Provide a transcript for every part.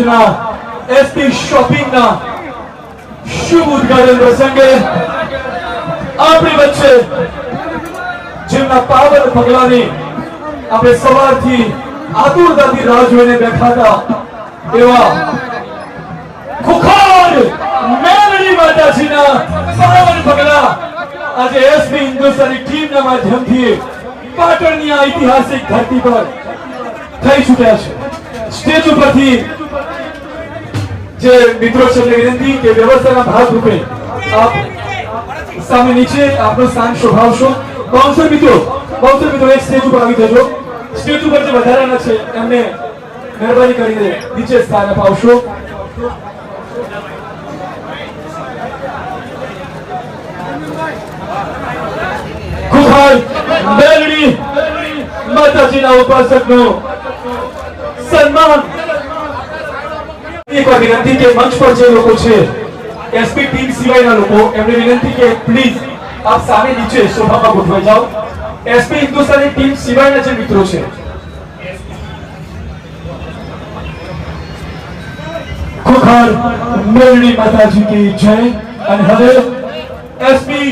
આજના એસપી શોપિંગના શુભ ઉદઘાટન પ્રસંગે આપણી વચ્ચે જેમના પાવન પગલાની આપણે સવારથી આતુરતાથી રાહ જોઈને બેઠા એવા ખુખાર મેલડી માતાજીના પાવન પગલા આજે એસપી હિન્દુસ્તાની ટીમના માધ્યમથી પાટણની આ ઐતિહાસિક ધરતી પર થઈ ચૂક્યા છે. સ્ટેજ ઉપરથી જે મિત્રો છે, એમને વિનંતી કે વ્યવસ્થાના ભાગરૂપે આપ સામે નીચે આપનો સ્થાન શોભાવશો. બાઉન્સર મિત્રો બાઉન્સર મિત્રો, એક સ્ટેજ ઉપર આવી જજો. સ્ટેજ ઉપર જે વધારાના છે, એમને મહેરબાની કરીને નીચે સ્થાન અપાવશો. બેલડી માતાજીના ઉપાસકનો સન્માન એક વાર વિનંતી કે મંચ પર જે લોકો છે એસપી ટીમ સિવાયના લોકો, એમને વિનંતી કે પ્લીઝ આપ સામે નીચે સોફામાં ગોઠવાઈ જાઓ. એસપી હિન્દુસ્તાની ટીમ સિવાયના જે મિત્રો છે, ખુખાર મેરણી માતાજી કી જય. અને હવે એસપી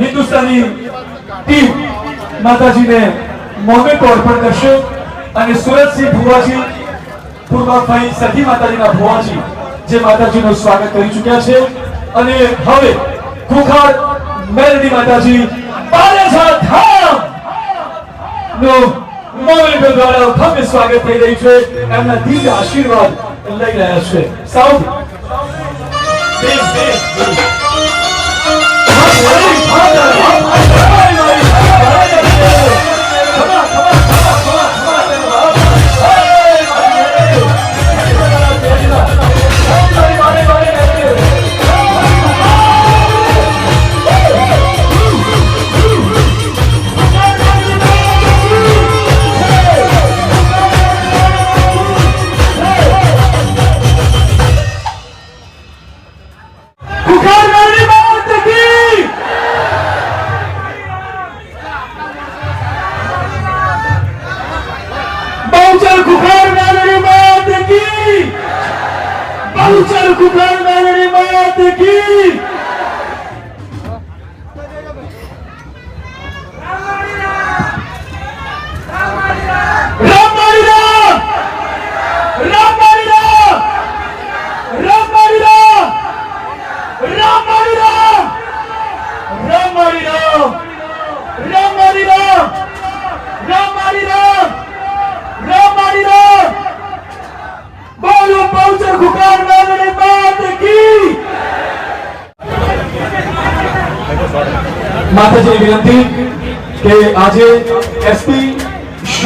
હિન્દુસ્તાની ટીમ માતાજીને મોમેન્ટ અર્પણ કરશે. અને સુરતસિંહ ભુવાજી પૂર્વાભાઈ સતી માતાજીના ભુવાજી જે માતાજીનું સ્વાગત કરી ચૂક્યા છે. અને હવે ખુખાર મેલડી માતાજી બારેજા ધામ નો મોમેન્ટ દ્વારા ભવ્ય સ્વાગત થઈ રહ્યું છે. એમના દિવ્ય આશીર્વાદ લઈ રહ્યા છે. સાઉથ દેશ દેશ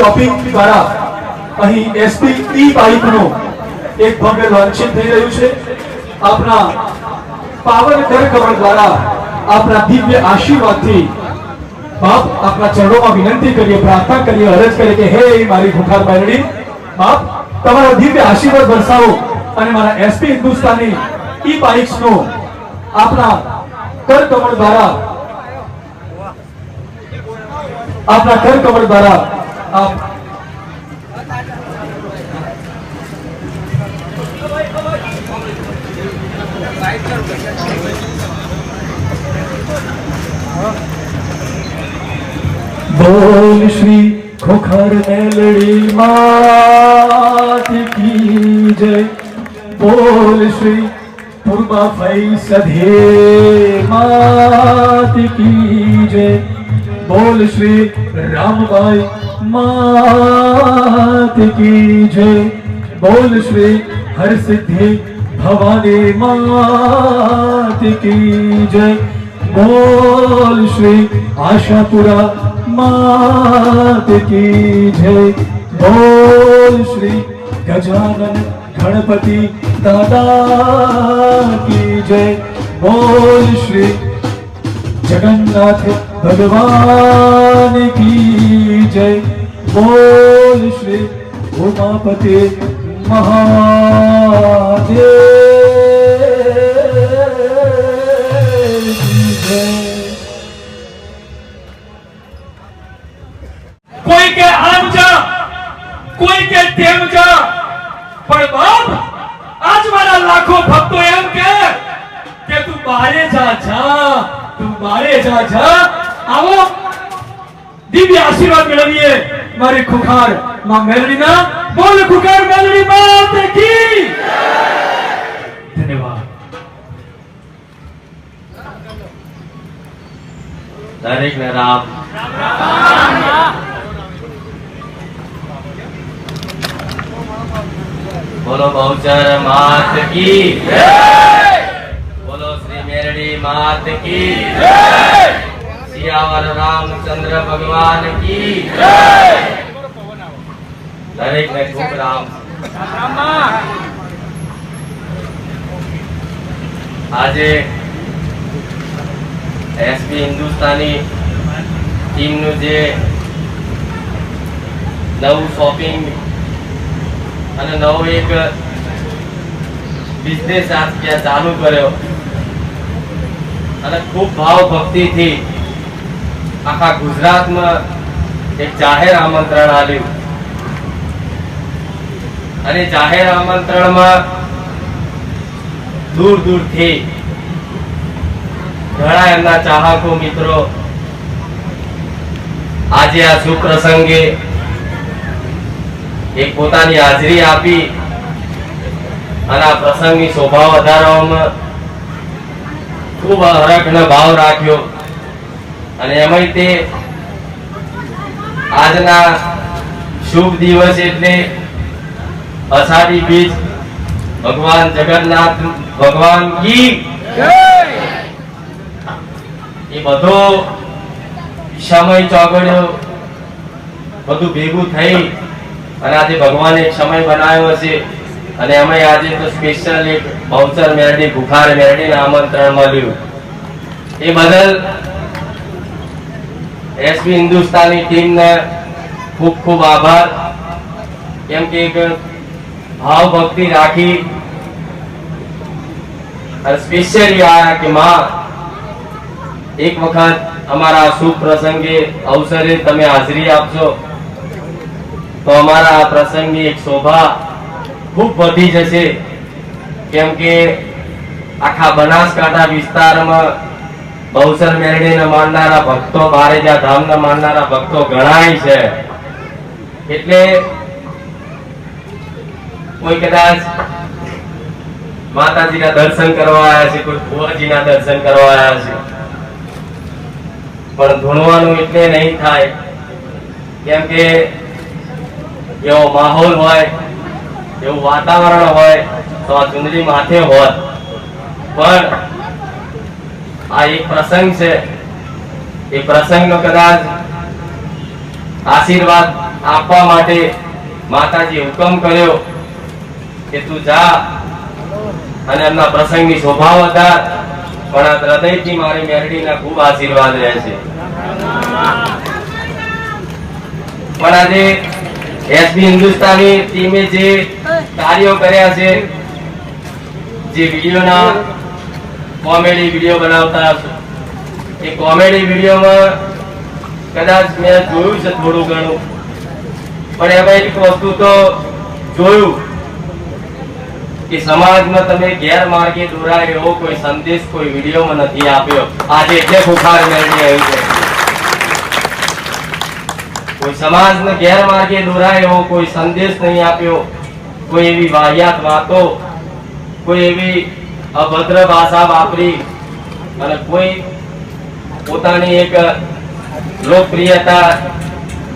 શોપિંગ દ્વારા અહીં એસપી ઈ બાઇકનું એક ભવ્ય લોન્ચિંગ થઈ રહ્યું છે. આપના પાવન કર દ્વારા આપના દિવ્ય આશીર્વાદથી બાપ આપના ચરણોમાં વિનંતી કરીએ, પ્રાર્થના કરીએ, અરજ કરીએ કે, હે મારી ભૂખાર બહેરણી બાપ, તમારા દિવ્ય આશીર્વાદ વરસાવો અને મારા એસપી હિન્દુસ્તાની ઈ બાઇક્સ નો આપના કર દ્વારા, આપના કર કમળ દ્વારા આપ બોલ શ્રી ખોખર મેલડી માત કી જય. બોલ શ્રી પૂર્વા ભાઈ સધે માત કી જય. બોલ શ્રી રામભાઈ માત કી જય બોલ શ્રી હરસિદ્ધિ ભવાની માત કી જય બોલ શ્રી આશાપુરા માત કી જય બોલ શ્રી ગજાનન ગણપતિ દાદા કી જય બોલ શ્રી જગન્નાથ ભગવાન કી જય બોલ શ્રી ઉમાપતિ કોઈ કે આમ જા કે તેમ જા પણ બાપ આજ મારા લાખો ભક્તો એમ કે તું બારે જા જા તું બારે જા જા આવો. દિવ્ય આશીર્વાદ મેળવીએ. મારી ખુખારમાં મેલડીના. બોલ ખુખાર મેલડી માત કી? ધન્યવાદ. દરેક ને રામ. બોલો બહુચર માત કી. બોલો શ્રી મેરડી માત કી. સિયાવર રામચંદ્ર ભગવાન કી દરેક ને ખૂબ રામ આજે એસપી હિન્દુસ્તાની ટીમનું જે નવું શોપિંગ અને નવો એક બિઝનેસ ત્યાં ચાલુ કર્યો. અને ખૂબ ભાવ ભક્તિથી આખા ગુજરાતમાં એક જાહેર આમંત્રણ આપ્યું. અને જાહેર આમંત્રણમાં દૂર દૂરથી ઘણા એમના ચાહકો મિત્રો આજે આ શુભ પ્રસંગે એક પોતાની હાજરી આપી અને આ પ્રસંગની શોભા વધારવામાં ખૂબ હરખનો ભાવ રાખ્યો. અને એમાં તે આજના શુભ દિવસ એટલે અષાઢી બીજ, ભગવાન જગન્નાથ, ભગવાન કી? એ બધો સમય ચોગડ્યો, બધું ભેગું થઈ અને આજે ભગવાને એક સમય બનાવ્યો છે. અને અમે આજે તો સ્પેશિયલ એક બહુચર મેરડી, ભુખાર મેરડીને આમંત્રણ મળ્યું. એ બદલ એસપી હિન્દુસ્તાની ટીમને ખૂબ ખૂબ આભાર. કેમ કે એક રાખી સ્પેશિયલી આયા કે માં, એક વખત અમારા શુભ પ્રસંગે અવસરે તમે હાજરી આપશો તો અમારા આ પ્રસંગની એક શોભા ખૂબ વધી જશે. કેમ કે આખા બનાસકાંઠા વિસ્તારમાં બહુસર મેરડીને માનનારા ભક્તો, બારેજા ધામને માનનારા ભક્તો ઘણાય છે. એટલે કોઈ કદાચ માતાજીના દર્શન કરવા આવ્યા છે, કોઈ ભુવાજીના દર્શન કરવા આવ્યા છે. પણ ધૂણવાનું એટલે નહીં થાય. કેમ કે એવો માહોલ હોય, એવું વાતાવરણ હોય, તો આ ચુંદડી માથે હોત. પણ આ એક પ્રસંગ છે. એ પ્રસંગનો કદાચ આશીર્વાદ આપવા માટે માતાજી હુકમ કર્યો કે તું જા અને એમના પ્રસંગની શોભા વધાર પણ આ હૃદયથી મારી મેરડીના ખૂબ આશીર્વાદ રહે છે. પણ આજે એસબી હિન્દુસ્તાની ટીમે જે કાર્યો કર્યા છે, જે વિડીયોના કોમેડી વીડિયો બનાવતા હશો. એ કોમેડી વિડીયોમાં કદાચ મેં જોયું છે થોડું ઘણું. પણ એમાં એક વસ્તુ તો જોયું કે સમાજમાં તમે ગેરમાર્ગે દોરાય એવો કોઈ સંદેશ કોઈ વિડીયોમાં નથી આપ્યો. આજે એટલે બુખાર મેળવી આવી છે. કોઈ સમાજને ગેરમાર્ગે દોરાય એવો કોઈ સંદેશ નહીં આપ્યો. કોઈ એવી વાહિયાત વાતો, કોઈ એવી અભદ્ર ભાષા વાપરી અને કોઈ પોતાની એક લોકપ્રિયતા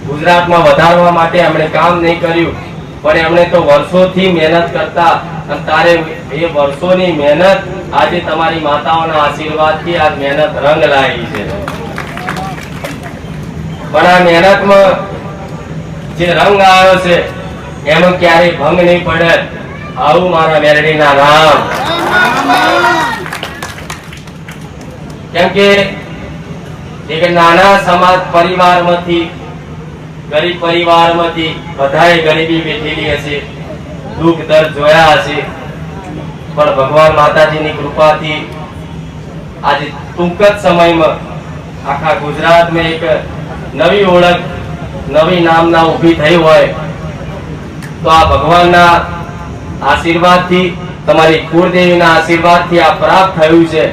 ગુજરાતમાં વધારવા માટે એમણે કામ નહીં કર્યું. પણ એમણે તો વર્ષોથી મહેનત કરતા અને તારે એ વર્ષોની મહેનત આજે તમારી માતાઓના આશીર્વાદથી આ મહેનત રંગ લાવી છે. પણ આ મહેનતમાં જે રંગ આવ્યો છે, એનો ક્યારેય ભંગ નહીં પડે. આવું મારા મેરડીના રામ કેમ કે એક નાના સમાજ પરિવારમાંથી, ગરીબ પરિવારમાંથી બધાએ ગરીબી વેઠેલી હશે, દુઃખ, દર્દ જોયા હશે. પણ ભગવાન માતાજીની કૃપાથી આજે ટૂંક જ સમયમાં આખા ગુજરાતમાં એક નવી ઓળખ, નવી નામના ઊભી થઈ હોય. તો આ ભગવાનના આશીર્વાદથી તમારી કુળદેવીના આશીર્વાદથી આ પ્રાપ્ત થયું છે.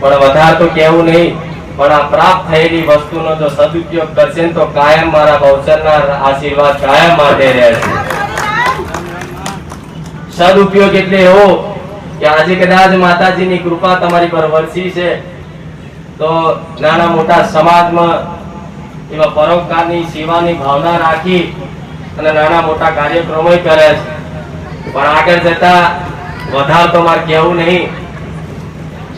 પણ વધારે તો કહેવું નહીં, પણ આ પ્રાપ્ત થયેલી વસ્તુનો જો સદુપયોગ કરશે તો કાયમ મારા બહુચરના આશીર્વાદ કાયમ માટે રહેશે સદુપયોગ એટલે એવો કે આજે કદાચ માતાજીની કૃપા તમારી પર વરસી છે, તો નાના મોટા સમાજમાં એવા પરોપકારની સેવાની ભાવના રાખી અને નાના મોટા કાર્યક્રમો કરે છે. પણ આગળ જતા વધારે તો મારે કહેવું નહીં.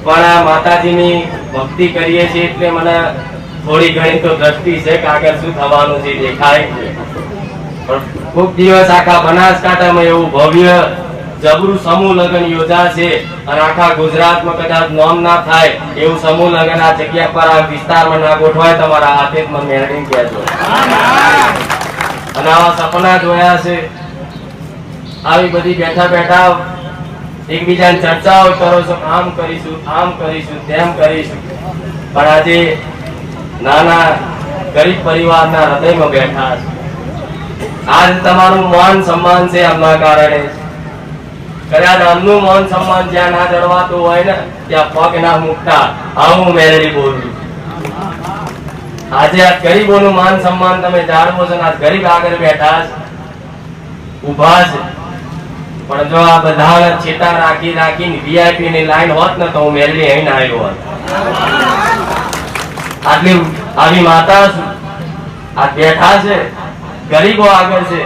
પણ આ માતાજીની ભક્તિ કરીએ છીએ એટલે મને થોડી ઘણી તો દ્રષ્ટિ છે કે આગળ શું થવાનું છે દેખાય. પણ ખૂબ દિવસ આખા બનાસકાંઠામાં એવું ભવ્ય જબરું સમૂહ લગ્ન યોજાશે અને આખા ગુજરાતમાં કદાચ નોમ ના થાય એવું સમૂહ લગ્ન આ જગ્યા પર, આ વિસ્તારમાં ના ગોઠવાય તમારા હાથે જ મને મેળવીને કહેજો. અને આવા સપના જોયા છે. આવી બધી બેઠા બેઠા એકબીજાને ચર્ચાઓ કરો છો, આમ કરીશું આમ કરીશું, તેમ કરીશું. પણ આજે નાના ગરીબ પરિવારના હૃદયમાં બેઠા છે. આજ તમારું માન સન્માન છે એમના કારણે. કદાચ આમનું માન સન્માન જ્યાં ના જળવાતું હોય ને, ત્યાં પગ ના મૂકતા આવું મેલેડી બોલું. આજે આ ગરીબોનું માન સન્માન તમે જાળવો છો ને આ ગરીબ આગળ બેઠા છે. ઊભા છે. પણ જો આ બધા ચેતા રાખી રાખીને વીઆઈપી ની લાઈન હોત ને તો હું મેલડી અહીં આવ્યો હોત. આટલી આવી માતા આ બેઠા છે. ગરીબો આગળ છે.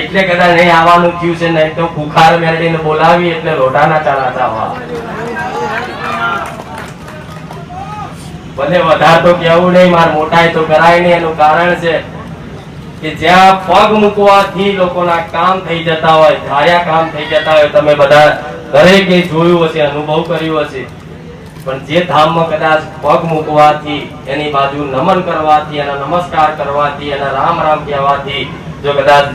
એટલે કદાચ નહીં આવવાનું થયું છે, નહીં તો ખુખાર મેળવીને બોલાવી એટલે લોટાના ચાલા હોવા. ભલે વધારે તો કેવું નહીં, માર મોટાઈ તો કરાય નહીં, એનું કારણ છે. કે જ્યાં પગ મૂકવાથી લોકોના કામ થઈ જતા હોય, ધાર્યા કામ થઈ જતા હોય, તમે બધા દરેકે જોયું હશે, અનુભવ કર્યો હશે. પણ જે ધામમાં કદાચ પગ મૂકવાથી, એની બાજુ નમન કરવાથી, એના નમસ્કાર કરવાથી, એના રામ રામ કહેવાથી, જો કદાચ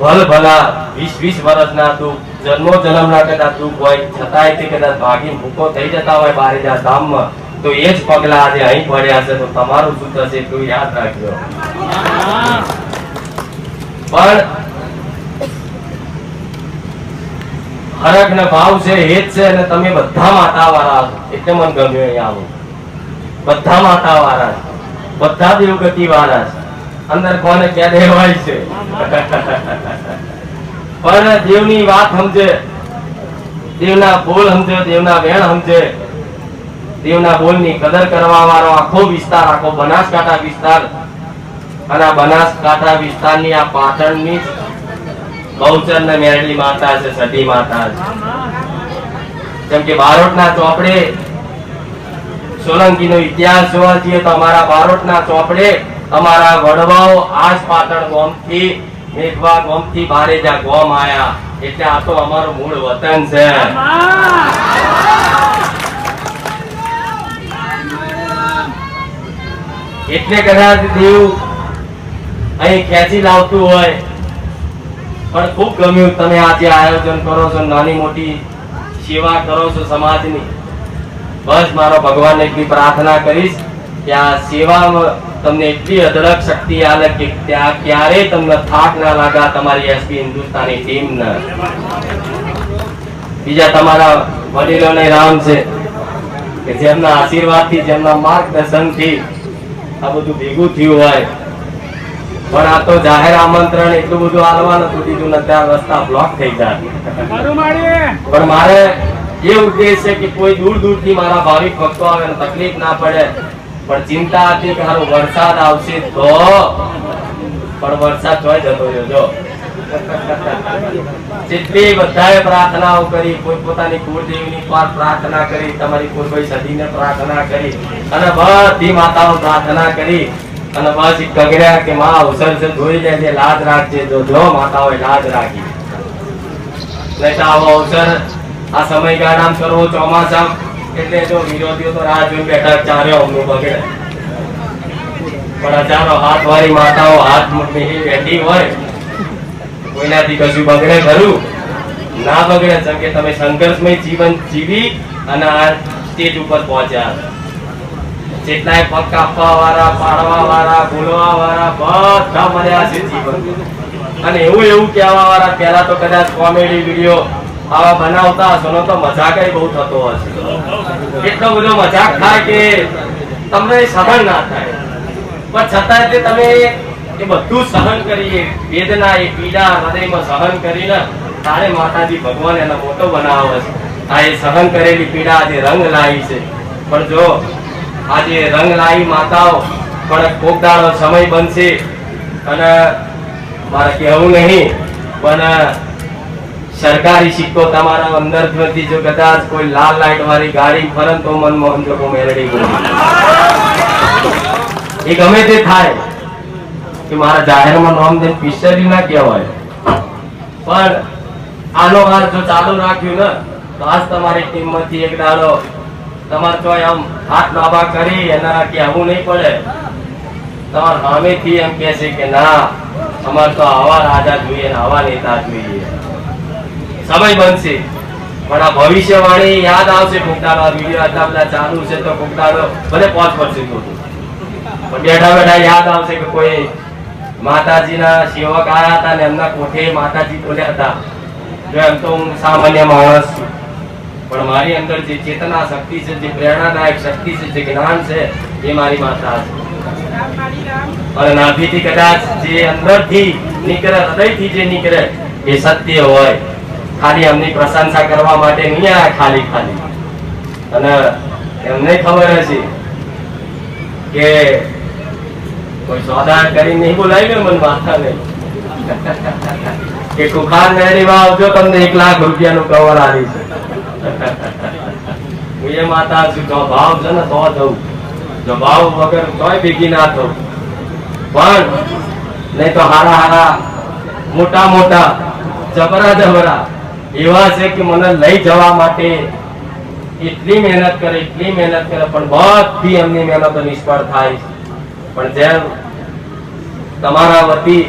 ભલ ભલા વીસ વીસ વર્ષના દુઃખ જન્મો જન્મના કદાચ દુઃખ હોય, છતાંય તે કદાચ ભાગી ભૂકો થઈ જતા હોય બારીજા ધામમાં, તો એ જ પગલા આજે અહીં પડ્યા છે. તો તમારું શું થશે એટલું યાદ રાખજો. પણ હરક ને ભાવ છે હેત છે અને તમે બધા માતા વાળા એટલે મને ગમ્યું અહીંયા આવું. બધા માતા વાળા બધા દેવગતિ વાળા અંદર કોને ક્યાં દેવાય છે? પણ દેવની વાત સમજે. દેવના બોલ સમજે, દેવના વેણ સમજે. દેવના બોલની કદર કરવા વાળો આખો વિસ્તાર, આખો બનાસકાંઠા વિસ્તાર અને બનાસકાંઠા વિસ્તારની આ પાટણની બહુચર ને માતા છે, સતી માતા છે. જેમ કે બારોટના ચોપડે સોલંકીનો ઇતિહાસ જોવા જઈએ તો અમારા બારોટના ચોપડે અમારા વડવાઓ આજ પાટણ ગોમથી, મેઘવા ગોમથી બારેજા ગોમ આયા. એટલે આ તો અમારું મૂળ વતન છે. એટલે કદાચ દેવ અહીં ખેંચી લાવતું હોય. પણ ખૂબ ગમ્યું તમે આજે આયોજન કરો છો, નાની મોટી સેવા કરો છો સમાજની. બસ મારો ભગવાન એટલી પ્રાર્થના કરીશ કે આ સેવામાં તમને એટલી અઢળક શક્તિ આલે કે ત્યાં ક્યારેય તમને થાક ના લાગા તમારી એસપી હિન્દુસ્તાની ટીમ બીજા તમારા વડીલોને રામ છે કે જેમના આશીર્વાદથી, જેમના માર્ગદર્શનથી આ બધું ભેગું થયું હોય. પણ આ તો જાહેર આમંત્રણ એટલું બધું હાલવાનું હતું બીજું ને ત્યાં રસ્તા બ્લોક થઈ જાય પણ મારે એ ઉદ્દેશ છે કે કોઈ દૂર દૂરથી મારા ભાવિક ભક્તો આવે તકલીફ ના પડે પણ ચિંતા હતી કે સારું વરસાદ આવશે તો પણ વરસાદ જોઈ જતો રહ્યો જો. જેટલી બધાએ પ્રાર્થનાઓ કરી કોઈ પોતાની કુળદેવીની પર પ્રાર્થના કરી તમારી કોઈ કોઈ સદીને પ્રાર્થના કરી અને બધી માતાઓ પ્રાર્થના કરી અને ઈ ગગડ્યા કે માં અવસર છે જાય છે, લાજ રાખજે, જો જો માતાઓએ લાજ રાખી. નહીં આવો અવસર, આ સમયગાળામાં કરવો ચોમાસા એટલે જો વિરોધીઓ તો રાહ જોઈ બેઠા ચારે અમનું બગડે. પણ હજારો હાથ વાળી માતાઓ હાથ મૂકી બેઠી હોય, કોઈનાથી કશું બગડે ખરું? ના બગડે, જેમ કે તમે સંઘર્ષમય જીવન જીવી અને આ સ્ટેજ ઉપર પહોંચ્યા. જેટલાય પગ કાપવા વાળા પાડવા બધા મળ્યા જીવન અને એવું એવું કહેવા પહેલા તો કદાચ કોમેડી, વીડિયો આવા બનાવતા હશો તો મજાક બહુ થતો હશે. એટલો બધો મજાક થાય કે તમને સહન ના થાય. પણ છતાં તે તમે એ બધું સહન કરીએ, વેદના એ પીડા હૃદયમાં સહન કરીને તારે માતાજી ભગવાન એનો મોટો બનાવે છે. આ એ સહન કરેલી પીડા આજે રંગ લાવી છે. પણ જો આજે રંગ લાવી માતાઓ પણ કોક સમય બનશે અને મારે કહેવું નહીં, પણ સરકારી સિક્કો તમારા અંદર નથી જો કદાચ કોઈ લાલ લાઈટ વાળી ગાડી ફરન તો મનમોહન લોકો મેળવી ગયું. એ ગમે તે થાય કે મારા જાહેરમાં નામ દે પિસ્તરી ના કહેવાય. પણ, આનો વાર જો ચાલુ રાખ્યું ને, તો આજ તમારી ટીમમાંથી એક દાડો તમારે તો આમ હાથ લાંબા કરી એના કહેવું નહીં પડે. તમારે સામેથી એમ કહે છે કે ના, અમારે તો આવા રાજા જોઈએ ને આવા નેતા જોઈએ. સમય બનશે, પણ આ ભવિષ્યવાણી યાદ આવશે ફૂંકદાડો વીડિયો આટલા બધા ચાલુ છે તો ફૂંકદાડો ભલે પહોંચ પડશે થોડું પણ બેઠા બેઠા યાદ આવશે કે કોઈ માતાજીના સેવક આવ્યા હતા ને એમના કોઠે માતાજી બોલ્યા હતા. જો એમ તો હું સામાન્ય માણસ છું. પણ મારી અંદર જે ચેતના શક્તિ છે, જે પ્રેરણાદાયક શક્તિ છે, જે જ્ઞાન છે, એ મારી માતા છે. અને નાભીથી કદાચ જે અંદરથી નીકળે, હૃદયથી જે નીકળે, એ સત્ય હોય. ખાલી એમની પ્રશંસા કરવા માટે નહીં આયા ખાલી ખાલી. અને એમને ખબર હશે કે કોઈ સોદા કરી નહીં બોલાવી મને માથા નહીં કે કુખાર મેળીમાં આવજો, તમને એક લાખ રૂપિયાનું કવર આવી છે. હું માતા છું જો ભાવ છે તો જવું જો ભાવ વગર તોય ભેગી ના થવું પણ નહીં તો હારા હારા મોટા મોટા જબરા જબરા એવા છે કે મને લઈ જવા માટે એટલી મહેનત કરે, એટલી મહેનત કરે, પણ બધી એમની મહેનતો નિષ્ફળ થાય. પણ જેમ તમારા વતી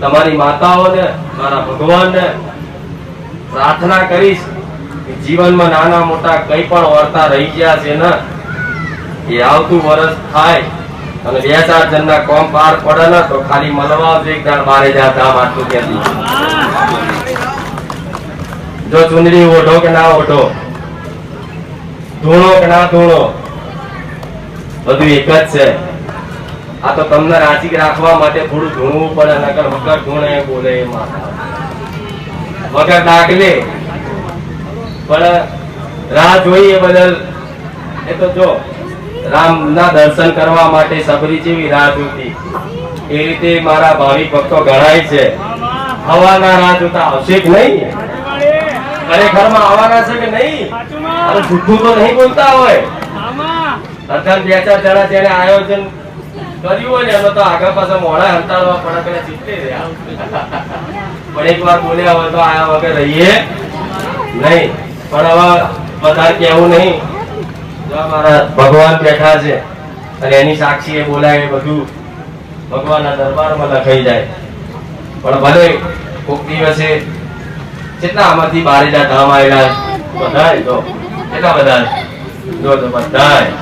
તમારી માતાઓને, મારા ભગવાનને પ્રાર્થના કરીશ જીવનમાં નાના મોટા કઈ પણ વાર્તા રહી ગયા છે ને, એ આવતું વર્ષ થાય અને બે ચાર જણના કોમ પાર પડે ને, તો ખાલી મળવા એક દાડ બારે જા ધામ આટલું કહેતી જો ચુંદડી ઓઢો કે ના ઓઢો? ધૂણો કે ના ધૂણો? બધું એક જ છે. આ તો તમને રાજી રાખવા માટે થોડું ધૂણવું પડે, નકર વગર ધૂણે બોલે માતા વગર દાખલે પણ રાહ જોઈ એ બદલ. એ તો જો, રામના દર્શન કરવા માટે સબરી જેવી રાહ જોતી. એ રીતે મારા ભાવિક ભક્તો ગણાય છે. હવાના રાહ જોતા આવશે કે નહીં? ખરેખરમાં આવવાના છે કે નહીં? અરે જૂઠું તો નહીં બોલતા હોય. અત્યારે બે ચાર જણા જેને આયોજન કર્યું હોય ને, એનો તો આગળ પાછળ મોડા હંતાડવા પડે પેલા ચીતે રહ્યા. પણ એક વાર બોલ્યા હોય તો આયા વગર રહીએ નહીં. પણ હવે વધારે કહેવું નહીં. મારા ભગવાન બેઠા છે અને એની સાક્ષી એ બોલાય એ બધું ભગવાનના દરબારમાં લખાઈ જાય. પણ ભલે કોક દિવસે કેટલા આમાંથી બારેજા ધામ આવેલા બધા જો કેટલા બધા? જો તો બધાય.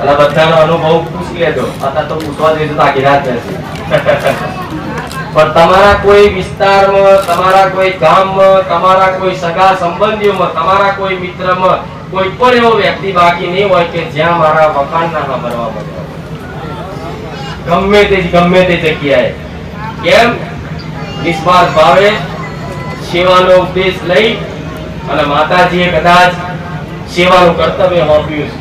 અને બધાનો અનુભવ પૂછી લેજો. અત્યારે તો પૂછવા જઈશું તો આખી રાત જશે પણ તમારા કોઈ વિસ્તારમાં, તમારા કોઈ ગામમાં, તમારા કોઈ સગા સંબંધીઓમાં, તમારા કોઈ મિત્રમાં કોઈ પણ એવો વ્યક્તિ બાકી નહીં હોય કે જ્યાં મારા વખાણ ના સાંભળવા મળે ગમે તે ગમે તે જગ્યાએ. કેમ? નિસ્વાર્થ ભાવે સેવાનો ઉપદેશ લઈ અને માતાજીએ કદાચ સેવાનું કર્તવ્ય સોંપ્યું છે.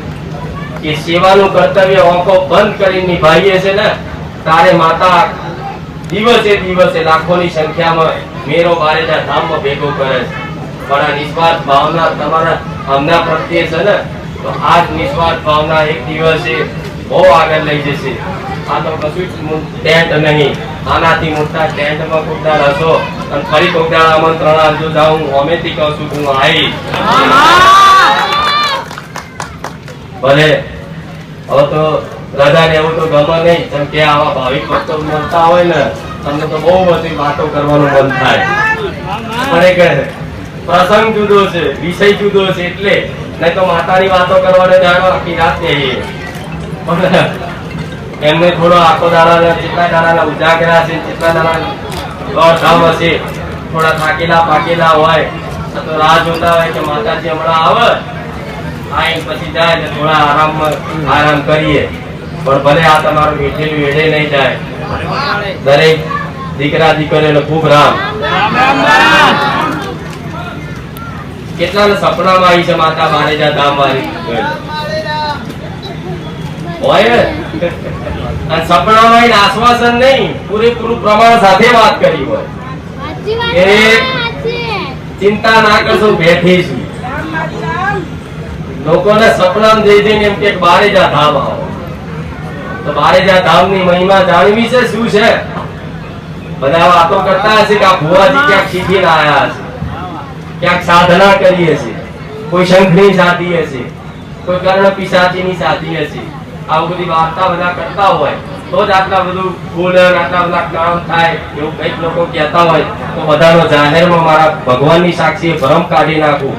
કે સેવાનું કર્તવ્ય આંખો બંધ કરી નિભાઈએ છે ને, તારે માતા દિવસે દિવસે લાખોની સંખ્યામાં મેરો બારેજા ધામમાં ભેગો કરે છે. પણ આ નિસ્વાર્થ ભાવના તમારા હમના પ્રત્યે છે ને તો આ જ નિસ્વાર્થ ભાવના એક દિવસે બહુ આગળ લઈ જશે. આ તો કશું જ ટેન્ટ નહીં. આનાથી મોટા ટેન્ટમાં કોકદાર હશો અને ફરી કોકદાર આમંત્રણ આપજો. જાઉં હું. અમેથી કહું છું હું આવી. ભલે. હવે તો રજા એવું તો ગમે નહીં, જેમ કે આવા ભાવિક ભક્તો મળતા હોય ને, તમને તો બહુ બધી વાતો કરવાનું મન થાય. પણ એક પ્રસંગ જુદો છે, વિષય જુદો છે, એટલે નહીં તો માતાની વાતો કરવાને જાણો આખી રાત પણ એમને થોડો આખો દાડાના, જેટલા દાડાના ઉજાગરા છે, જેટલા દાડા દોડધામ હશે, થોડા થાકેલા પાકેલા હોય, તો રાહ જોતા હોય કે માતાજી હમણાં આવે. આઈને પછી જાય થોડા આરામ આરામ કરીએ. પણ ભલે આ તમારું વેઠેલું એડે નહીં જાય. દરેક દીકરા દીકરીઓને ખૂબ રામ. કેટલાને સપનામાં આવી છે માતા બારેજા ધામ વાળી હોય અને સપનામાં આશ્વાસન નહીં, પૂરેપૂરું પ્રમાણ સાથે વાત કરી હોય. એ ચિંતા ના કરશો બેઠી લોકોને સપનામાં જઈ જઈને એમ કે બારેજા ધામ આવો. તો બારેજા ધામની મહિમા જાણવી છે? શું છે? બધા વાતો કરતા હશે કે આ ભુવાજી ક્યાંક શીખીને આવ્યા હશે. ક્યાંક સાધના કરી હશે કોઈ શંખની સાધી હશે. કોઈ કર્ણ પિશાચીની સાધી હશે. આવું બધી વાર્તા બધા કરતા હોય. તો જ આટલા બધું ફૂલ આટલા બધા કામ થાય એવું કંઈક લોકો કહેતા હોય, તો બધાનો જાહેરમાં મારા ભગવાનની સાક્ષીએ ભ્રમ કાઢી નાખું.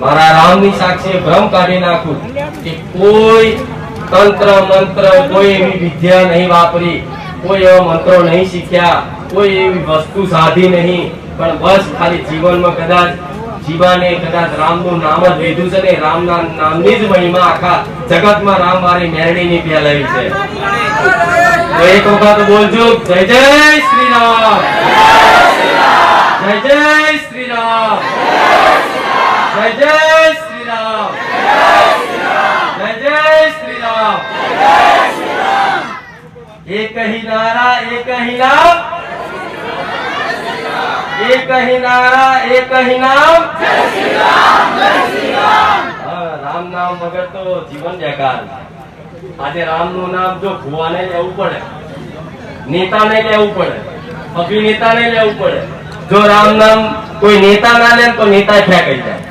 મારા રામની સાક્ષીએ ભ્રમ કાઢી નાખું કે કોઈ તંત્ર, મંત્ર, કોઈ એવી વિદ્યા નહીં વાપરી, કોઈ એવા મંત્રો નહીં શીખ્યા, કોઈ એવી વસ્તુ સાધી નહીં, પણ બસ ખાલી જીવનમાં કદાચ જીવાને કદાચ રામનું નામ જ લીધું છે ને, રામના નામની જ મહિમા આખા જગતમાં રામ મારી મેરણીની ફેલાવી છે. તો એક વખત બોલજો, જય જય શ્રી રામ જય જય શ્રી રામ જય જય શ્રી રામ જય જય શ્રી રામ એક ही नारा एक ही नाम एक ही नारा एक ही नाम હા, રામ નામ વગર તો જીવન બેકાર આજે રામ નું નામ જો ભુવાને લેવું પડે નેતાને લેવું પડે અભિનેતાને લેવું પડે જો રામ નામ કોઈ નેતા ના લે તો નેતા ફેંકાઈ જાય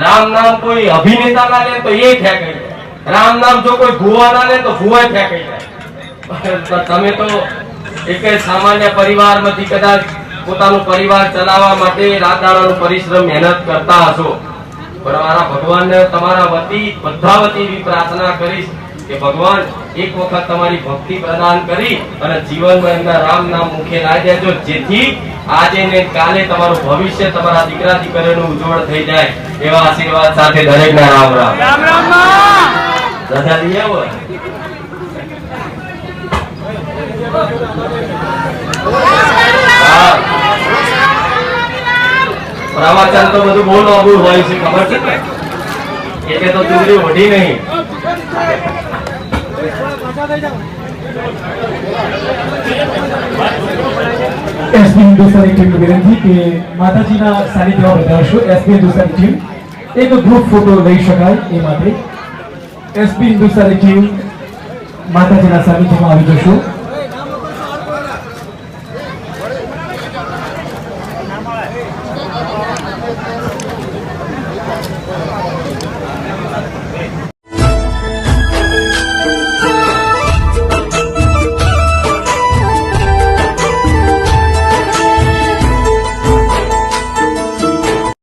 રામ નામ કોઈ અભિનેતા ના લે તો એ ફેંકાઈ જાય રામ નામ જો કોઈ ભુવા ના લે તો ભુવા ફેંકાઈ જાય પણ તમે તો એક સામાન્ય પરિવારમાંથી કદાચ પોતાનું પરિવાર ચલાવવા માટે રાત દાડાનો પરિશ્રમ મહેનત કરતા હશો. પણ મારા ભગવાનને તમારા વતી બધા વતી એવી પ્રાર્થના કરીશ કે ભગવાન એક વખત તમારી ભક્તિ પ્રદાન કરી અને જીવનમાં એમના રામ નામ મુખે લાવી દેજો જેથી આજે ને કાલે તમારું ભવિષ્ય તમારા દીકરા દીકરીનું ઉજ્જવળ થઈ જાય. એવા આશીર્વાદ સાથે દરેકના રામ રામ. રજા લઈ આવો. હા પ્રવચન તો બધું બહુ લાંબુ હોય છે ખબર છે ને એટલે તો ચૂંટણી વઢી નહીં એસપી હિન્દુસ્તાની ટીમની વિનંતી કે માતાજીના સાનિધ્યમાં વધારશો એસપી હિન્દુસ્તાની ટીમ એક ગ્રુપ ફોટો લઈ શકાય એ માટે એસપી હિન્દુસ્તાની ટીમ માતાજીના સાનિધ્યમાં આવી જશો